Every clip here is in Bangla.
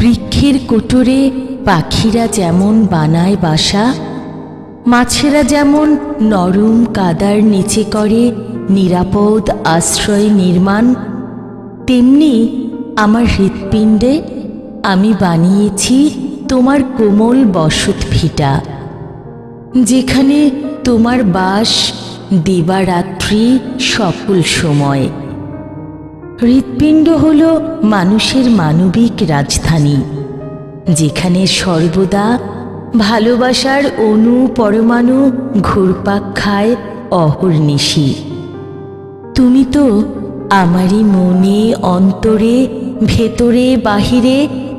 বৃক্ষের কোটরে পাখিরা যেমন বানায় বাসা, মাছেরা যেমন নরম কাদার নিচে করে নিরাপদ আশ্রয় নির্মাণ, তেমনি আমার হৃৎপিণ্ডে আমি বানিয়েছি তোমার কোমল বসত ভিটা, যেখানে তোমার বাস দিবারাত্রি সকল সময়। হৃৎপিণ্ড হল মানুষের মানবিক রাজধানী, যেখানে সর্বদা ভালোবাসার অণু পরমাণু ঘুরপাক খায় অহর্নিশি। তুমি তো আমারই মনে, অন্তরে, ভেতরে, বাহিরে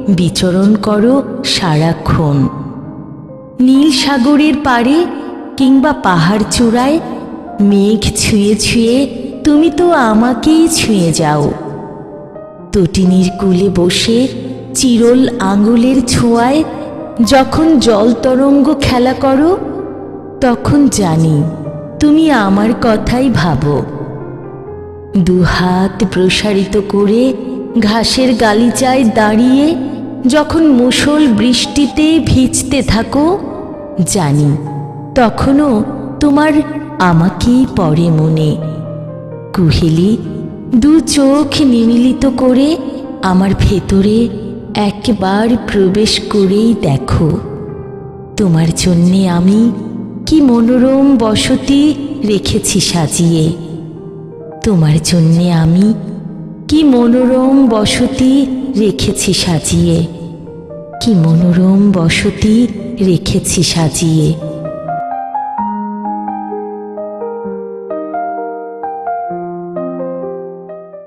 বিচরণ করো সারাক্ষণ। নীল সাগরের পাড়ে কিংবা পাহাড় চূড়ায় মেঘ ছুঁয়ে ছুঁয়ে তুমি তো আমাকেই ছুঁয়ে যাও। তটিনীর কুলে বসে চিরল আঙুলের ছোঁয়ায় যখন জল তরঙ্গ খেলা করো, তখন জানি তুমি আমার কথাই ভাবো। দুহাত প্রসারিত করে ঘাসের গালিচায় দাঁড়িয়ে যখন মুষল বৃষ্টিতে ভিজতে থাকো, জানি তখনও তোমার আমাকেই পড়ে মনে। কুহেলি, দু চোখ নিমিলিত করে আমার ভেতরে একবার প্রবেশ করেই দেখো। তোমার জন্যে আমি কি মনোরম বসতি রেখেছি সাজিয়ে। তোমার জন্যে আমি কি মনোরম বসতি রেখেছি সাজিয়ে। কি মনোরম বসতি রেখেছি সাজিয়ে।